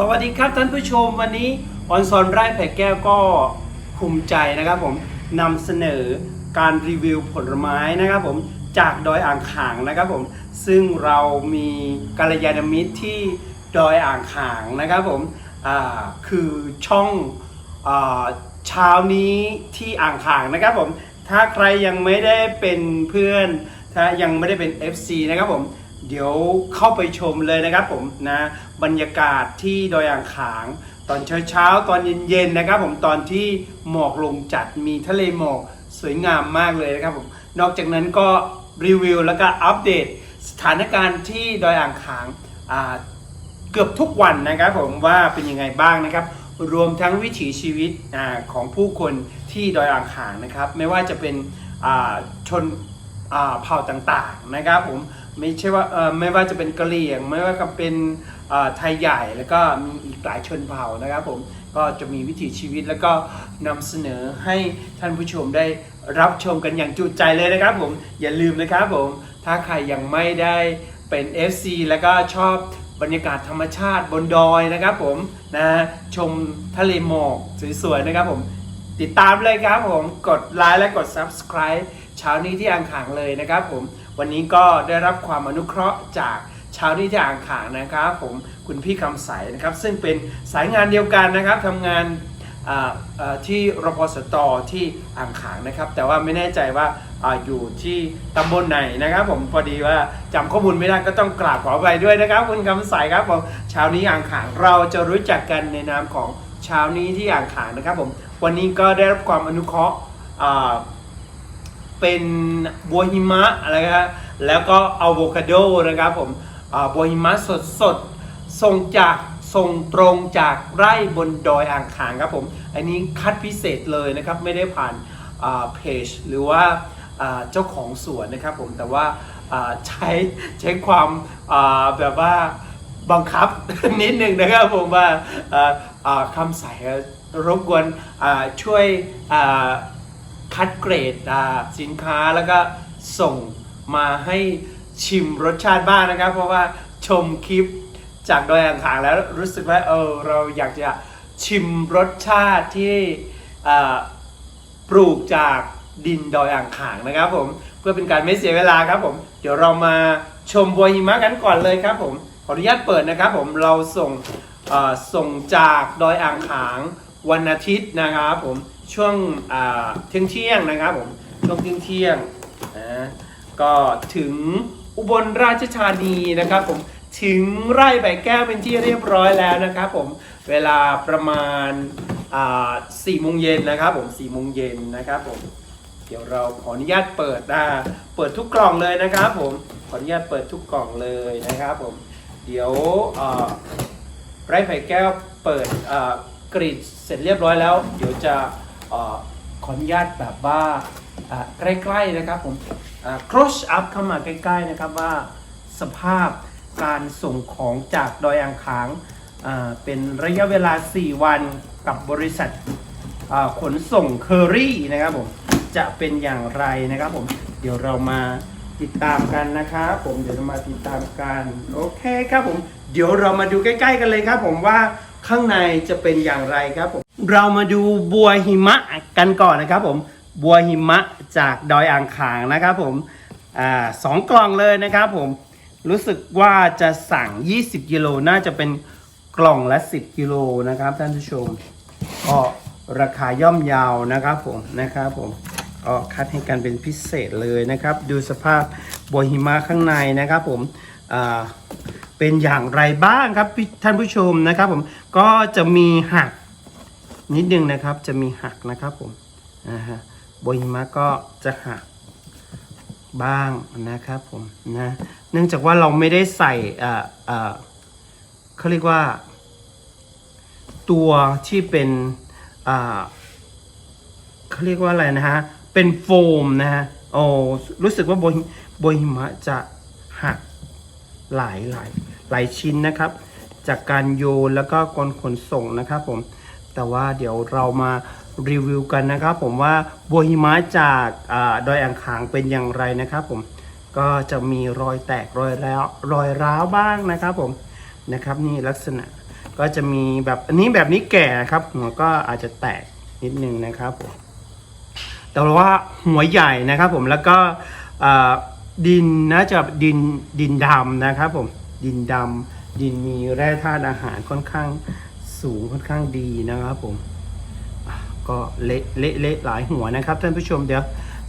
สวัสดีครับท่านผู้ชมวันนี้ออนซอนไร่แผ่แก้วก็ภูมิใจนะครับผมนำเสนอการรีวิวผลไม้นะครับผมจากดอยอ่างขางนะครับผมซึ่งเรามีกัลยาณมิตรที่ดอยอ่างขางนะครับผมคือช่องอเช้านี้ที่อ่างขางนะครับผมถ้าใครยังไม่ได้เป็นเพื่อนถ้ายังไม่ได้เป็น FC นะครับผม เดี๋ยวเข้าไปชมเลยนะครับผมนะบรรยากาศที่ดอยอ่างขาง ตอนเช้าๆ ตอนเย็นๆนะครับผมตอนที่หมอกลงจัดมีทะเลหมอกสวยงามมากเลยนะครับผมนอกจากนั้นก็รีวิวแล้วก็อัปเดตสถานการณ์ที่ดอยอ่างขางาเกือบทุกวันนะครับผมว่าเป็นยังไงบ้างนะครับ รวมทั้งวิถีชีวิตอของผู้คนที่ดอยอ่างขางนะครับ ไม่ว่าจะเป็นชนเผ่าต่างๆนะครับผม ไม่ใช่ว่าไม่ว่าจะเป็นกะเหรี่ยง ไม่ว่าจะเป็นไทยใหญ่แล้วก็มีอีกหลายชนเผ่านะครับผมก็จะมีวิถีชีวิตแล้วก็นำเสนอให้ท่านผู้ชมได้รับชมกันอย่างจุใจเลยนะครับผมอย่าลืมนะครับผมถ้าใครยังไม่ได้เป็น FC แล้วก็ชอบบรรยากาศธรรมชาติบนดอยนะครับผมนะชมทะเลหมอกสวยๆนะครับผมติดตามเลยครับผมกดไลค์และกด Subscribe เช้านี้ที่อ่างขางเลยนะครับผม วันนี้ก็ได้รับความอนุเคราะห์จากช้านี้ที่อ่างขางนะครับ ผมคุณพี่คำใสนะครับ ซึ่งเป็นสายงานเดียวกันนะครับทำงานที่รพสตที่อ่างขางนะครับ แต่ว่าไม่แน่ใจว่าออยู่ที่ตำบลไหนนะครับ ผมพอดีว่าจำข้อมูลไม่ได้ก็ต้องกราบขอไปด้วยนะครับ คุณคำใสครับผมเช้านี้อ่างขางเราจะรู้จักกันในนามของเช้านี้ที่อ่างขางนะครับ ผมวันนี้ก็ได้รับความอนุเคราะห์ เป็นบัวหิมะอะไรครับแล้วก็อะโวคาโดนะครับผมบัวหิมะสดสดส่งจากส่งตรงจากไร่บนดอยอ่างขางครับผม อันนี้คัดพิเศษเลยนะครับ ไม่ได้ผ่านเพจหรือว่าเจ้าของสวนนะครับผม แต่ว่าใช้ใช้ความาแบบว่าบังคับนิดหนึ่งนะครับผมว่าาาคำใส่รบกวนช่วย คัดเกรดสินค้าแล้วก็ส่งมาให้ชิมรสชาติบ้างนะครับ เพราะว่าชมคลิปจากดอยอ่างขางแล้วรู้สึกว่าเออเราอยากจะชิมรสชาติที่ปลูกจากดินดอยอ่างขางนะครับผมเพื่อเป็นการไม่เสียเวลาครับผม เดี๋ยวเรามาชมบัวหิมะกันก่อนเลยครับผมขออนุญาตเปิดนะครับผมเราส่งส่งจากดอยอ่างขางวันอาทิตย์นะครับผม ช่วงเที่ยงเที่ยงนะครับผมช่วงเที่ยงเที่ยงนะก็ถึงอุบลราชธานีนะครับผมถึงไร่ใบแก้วเป็นที่เรียบร้อยแล้วนะครับผมเวลาประมาณสี่โมงเย็นนะครับผมสี่โมงเย็นนะครับผมเดี๋ยวเราขออนุญาตเปิดอ่าเปิดทุกกล่องเลยนะครับผมขออนุญาตเปิดทุกกล่องเลยนะครับผมเดี๋ยวอ่าไร่ไผ่แก้วเปิดเอ่อกรีดเสร็จเรียบร้อยแล้ว เดี๋ยวจะ ขออนุญาตแบบว่าใกล้ๆนะครับผมอ่า close up เข้ามาใกล้ๆนะครับว่าสภาพการส่งของจากดอยอ่างขางเป็นระยะเวลา 4 วันกับบริษัทขนส่งเคอรี่นะครับผมจะเป็นอย่างไรนะครับผมเดี๋ยวเรามาติดตามกันนะครับผมเดี๋ยวมาติดตามกันโอเคครับผมเดี๋ยวเรามาดูใกล้ ๆ กันเลยครับผมว่าข้างในจะเป็นอย่างไรครับผม เรามาดูบัวหิมะกันก่อนนะครับผมบัวหิมะจากดอยอ่างขางนะครับผมอ่าสองกล่องเลยนะครับผมรู้สึกว่าจะสั่ง 20กิโลน่าจะเป็นกล่องละ 10กิโลนะครับท่านผู้ชมก็ราคาย่อมเยาวนะครับผมนะครับผมก็คัดให้กันเป็นพิเศษเลยนะครับ ดูสภาพบัวหิมะข้างในนะครับผมอ่าเป็นอย่างไรบ้างครับท่านผู้ชมนะครับผมก็จะมีหัก นิดนึงนะครับ จะมีหักนะครับผมนะฮะโบหิมะก็จะหักบ้างนะครับผมนะเนื่องจากว่าเราไม่ได้ใส่อ่าอ่าเขาเรียกว่า ตัวที่เป็นอ่าเขาเรียกว่าอะไรนะฮะเป็นโฟมนะฮะโอ้รู้สึกว่าโบหิโบหิมะจะหักหลายหลายหลายชิ้นนะครับ จากการโยนแล้วก็กลขนส่งนะครับผม แต่ว่าเดี๋ยวเรามารีวิวกันนะครับผมว่าบัวหิมะจากอาดอยอ่างขางเป็นอย่างไรนะครับผมก็จะมีรอยแตกรอยแล้วรอยร้าวบ้างนะครับผมนะครับนี่ลักษณะก็จะมีแบบอันนี้แบบนี้แก่ครับหัวก็อาจจะแตกนิดนึงนะครับผมแต่ว่าหัวใหญ่นะครับผมแล้วก็อ่าดินน่าจะดินดินดำนะครับผมดินดำดินมีแร่ธาตุอาหารค่อนข้าง สูงค่อนข้างดีนะครับผมก็เละเละเละหลายหัวนะครับท่านผู้ชมเดี๋ยว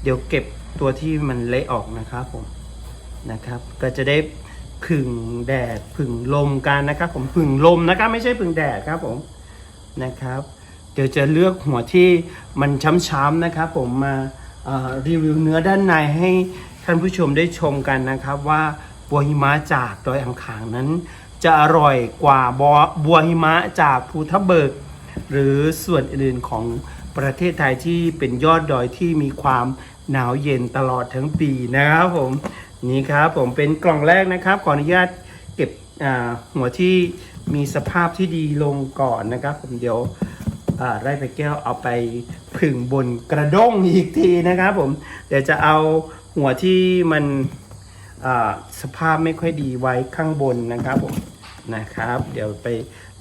เดี๋ยวเก็บตัวที่มันเละออกนะครับผมนะครับ ก็จะได้ผึ่งแดดผึ่งลมกันนะครับ ผมผึ่งลมนะครับ ไม่ใช่ผึ่งแดดครับผมนะครับ เดี๋ยวจะเลือกหัวที่มันช้ำๆนะครับ ผมมาอ่อรีวิวเนื้อด้านในให้ท่านผู้ชมได้ชมกันนะครับว่า บัวหิมะจากดอยอ่างขางนั้น จะอร่อยกว่าบัวบัวหิมะจากภูทับเบิก หรือส่วนอื่นของประเทศไทยที่เป็นยอดดอยที่มีความหนาวเย็นตลอดทั้งปีนะครับผมนี่ครับผมเป็นกล่องแรกนะครับขออนุญาตเก็บหัวที่มีสภาพที่ดีลงก่อนนะครับ ผมเดี๋ยวไร่ไผ่แก้วเอาไปผึ่งบนกระด้งอีกทีนะครับผมเดี๋ยวจะเอาหัวที่มัน สภาพไม่ค่อยดีไว้ข้างบนนะครับผมนะครับ เดี๋ยวไป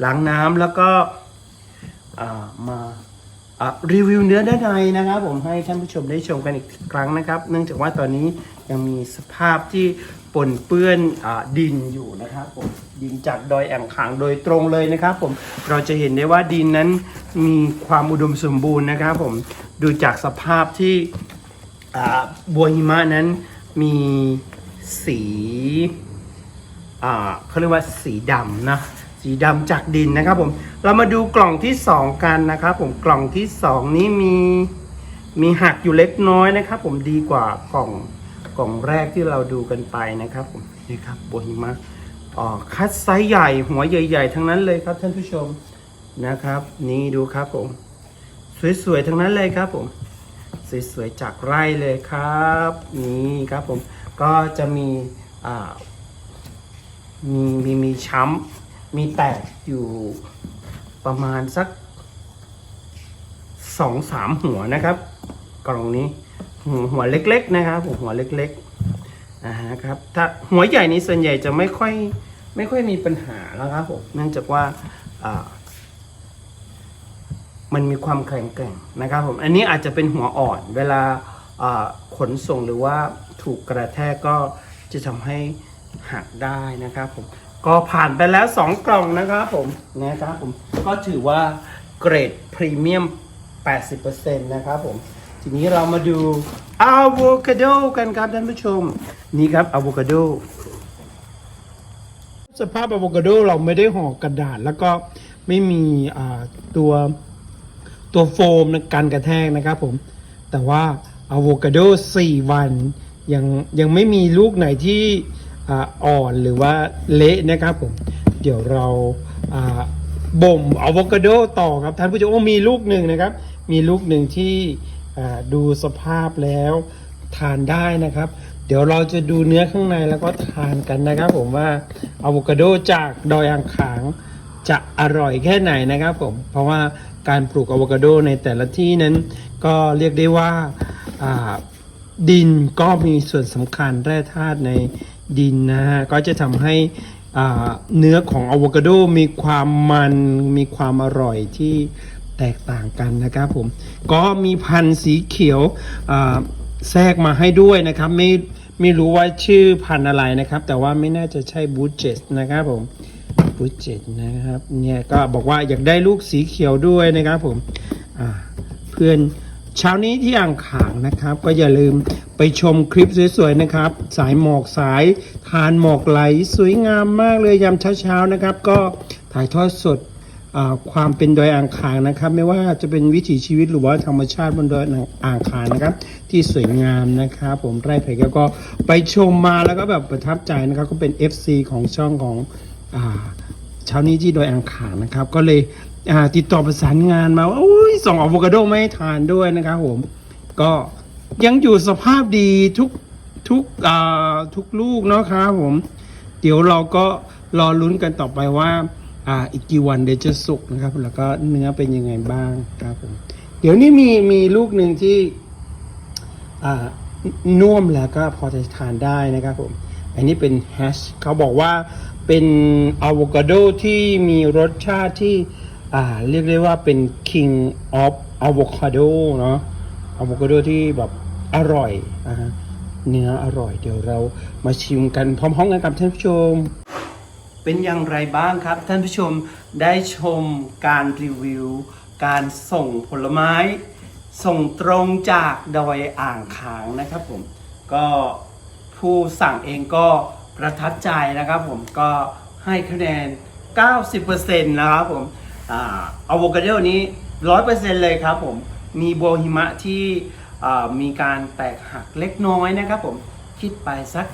ล้างน้ำแล้วก็มารีวิวเนื้อด้านในนะครับ ผมให้ท่านผู้ชมได้ชมกันอีกครั้งนะครับ เนื่องจากว่าตอนนี้ยังมีสภาพที่ปนเปื้อนอดินอยู่นะครับผมดินจากดอยแอ่งขางโดยตรงเลยนะครับ ผมเราจะเห็นได้ว่าดินนั้นมีความอุดมสมบูรณ์นะครับ ผมดูจากสภาพที่บัวหิมะนั้นมี สีอ่าเขาเรียกว่าสีดำนะสีดำจากดินนะครับผมเรามาดูกล่องที่สองกันนะครับผมกล่องที่สองนี้มีมีหักอยู่เล็กน้อยนะครับ ผมดีกว่ากล่องกล่องแรกที่เราดูกันไปนะครับผมนี่ครับโบหิมะอ๋อคัดไซส์ใหญ่หัวใหญ่ ๆ ทั้งนั้นเลยครับท่านผู้ชมนะครับ นี่ดูครับผม สวยๆทั้งนั้นเลยครับผม สวยๆจากไร่เลยครับ นี่ครับผม ก็จะมีมีมีมีช้ำมีแตกอยู่ประมาณสักสองสามหัวนะครับกล่องนี้หัวหัวเล็กๆนะครับหัวเล็กๆอ่าครับถ้าหัวใหญ่นี้ส่วนใหญ่จะไม่ค่อยไม่ค่อยมีปัญหาแล้วครับผมเนื่องจากว่ามันมีความแข็งแกร่งนะครับผมอันนี้อาจจะเป็นหัวอ่อนเวลา ขนส่งหรือว่าถูกกระแทกก็จะทำให้หักได้นะครับผมก็ผ่านไปแล้ว 2 กล่องนะครับผมนะครับผมก็ถือว่าเกรดพรีเมียม 80%นะครับผมทีนี้เรามาดูอะโวคาโดกันครับท่านผู้ชม นี่ครับอะโวคาโดสภาพอะโวคาโดเราไม่ได้ห่อกระดาษ แล้วก็ไม่มีตัวตัวโฟมในการกระแทกนะครับผมแต่ว่า อะโวคาโด4 วัน ยังยังไม่มีลูกไหนที่อ่ออนหรือว่าเละนะครับผม เดี๋ยวเราบ่มอะโวคาโดต่อครับท่านผู้ชมโอ้มีลูกหนึ่งนะครับ มีลูกหนึ่งที่ดูสภาพแล้วทานได้นะครับ เดี๋ยวเราจะดูเนื้อข้างในแล้วก็ทานกันนะครับ ผมว่าอะโวคาโดจากดอยอ่างขางจะอร่อยแค่ไหนนะครับผม เพราะว่าการปลูกอะโวคาโดในแต่ละที่นั้นก็เรียกได้ว่า ดินก็มีส่วนสำคัญแร่ธาตุในดินนะฮะก็จะทำให้เนื้อของอะโวคาโดมีความมันมีความอร่อยที่แตกต่างกันนะครับผม ก็มีพันธุ์สีเขียวแทรกมาให้ด้วยนะครับ ไม่ไม่รู้ว่าชื่อพันธุ์อะไรนะครับ แต่ว่าไม่น่าจะใช่บูเจสนะครับผมบูเจ็ดนะครับเนี่ยก็บอกว่าอยากได้ลูกสีเขียวด้วยนะครับผมเพื่อน เช้านี้ที่อ่างขางนะครับ ก็อย่าลืมไปชมคลิปสวยๆนะครับ สายหมอกสายทานหมอกไหลสวยงามมากเลยยามเช้าๆนะครับ ก็ถ่ายทอดสดความเป็นดอยอ่างขางนะครับ ไม่ว่าจะเป็นวิถีชีวิตหรือว่าธรรมชาติบนดอยอ่างขางนะครับ ที่สวยงามนะครับ ผมไร่ไผ่แก้วก็ไปชมมาแล้วก็แบบประทับใจนะครับ ก็เป็น FC ของช่องของอเช้านี้ที่ดอยอ่างขางนะครับ ก็เลย ติดต่อประสานงานมาว่าอุ้ยส่งอะโวคาโดมาให้ทานด้วยนะครับผม ก็ยังอยู่สภาพดีทุกทุกทุกลูกเนาะครับผม เดี๋ยวเราก็รอลุ้นกันต่อไปว่าอ่าอีกกี่วันเดี๋ยวจะสุกนะครับ แล้วก็เนื้อเป็นยังไงบ้างครับผม เดี๋ยวนี้มีมีลูกหนึ่งที่อ่านุ่มแล้วก็พอจะทานได้นะครับผม อันนี้เป็นแฮชเขาบอกว่าเป็นอะโวคาโดที่มีรสชาติที่ อ่า เรียกได้ว่าเป็น king of avocado เนาะอะโวคาโดที่แบบอร่อยอ่าเนื้ออร่อย เดี๋ยวเรามาชิมกันพร้อมๆกันกับท่านผู้ชม เป็นอย่างไรบ้างครับ ท่านผู้ชมได้ชมการรีวิว การส่งผลไม้ ส่งตรงจากดอยอ่างขางนะครับผม ก็ผู้สั่งเองก็ประทับใจนะครับผมก็ให้คะแนน 90%นะครับผม อะโวคาโดนี้100%เปอร์เซ็นต์เลยครับผม มีโบหิมะที่มีการแตกหักเล็กน้อยนะครับผม คิดไปสัก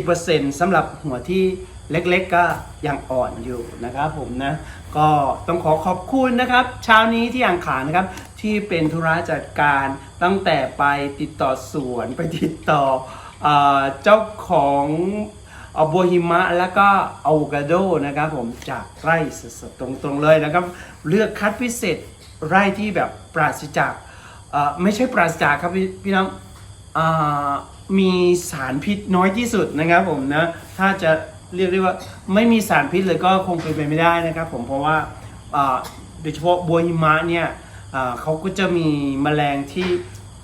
10%สำหรับหัวที่เล็กๆก็ยังอ่อนอยู่นะครับผมนะ ก็ต้องขอขอบคุณนะครับเช้านี้ที่อ่างขานะครับ ที่เป็นธุระจัดการตั้งแต่ไปติดต่อสวนไปติดต่ออเจ้าของ เอาโบหิมะแล้วก็อะโวคาโดนะครับผมจากไร่สดๆตรงๆเลยนะครับ เลือกคัดพิเศษไร่ที่แบบปราศจากไม่ใช่ปราศจากครับพี่พี่น้องมีสารพิษน้อยที่สุดนะครับผมนะถ้าจะเรียกได้ว่าไม่มีสารพิษเลยก็คงเป็นไปไม่ได้นะครับผมเพราะว่าโดยเฉพาะบัวหิมะเนี่ยเขาก็จะมีแมลงที่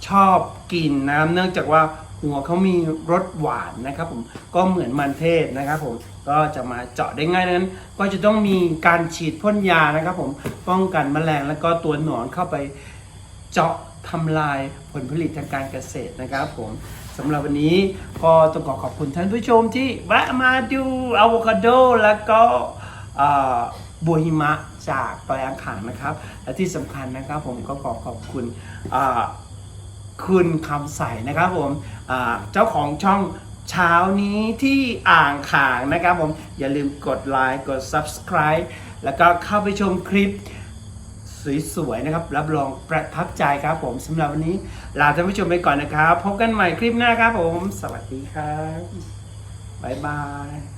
ชอบกินนะครับเนื่องจากว่า หัวเขามีรสหวานนะครับผมก็เหมือนมันเทศนะครับผมก็จะมาเจาะได้ง่ายนั้น ก็จะต้องมีการฉีดพ่นยานะครับผมป้องกันแมลงแล้วก็ตัวหนอนเข้าไปเจาะทำลายผลผลิตทางการเกษตรนะครับผมสำหรับวันนี้ก็ต้องขอขอบคุณท่านผู้ชมที่แวะมาดูอะโวคาโดแล้วก็บัวหิมะจากดอยอ่างขางนะครับ และที่สำคัญนะครับผมก็ขอขอบคุณ คุณคำใสนะครับผมเจ้าของช่องเช้านี้ที่อ่างขางนะครับผมอย่าลืมกดไลค์กด subscribe แล้วก็เข้าไปชมคลิปสวยๆนะครับ รับรองประทับใจครับผมสำหรับวันนี้ลาท่านผู้ชมไปก่อนนะครับ พบกันใหม่คลิปหน้าครับผม สวัสดีครับ บ๊ายบาย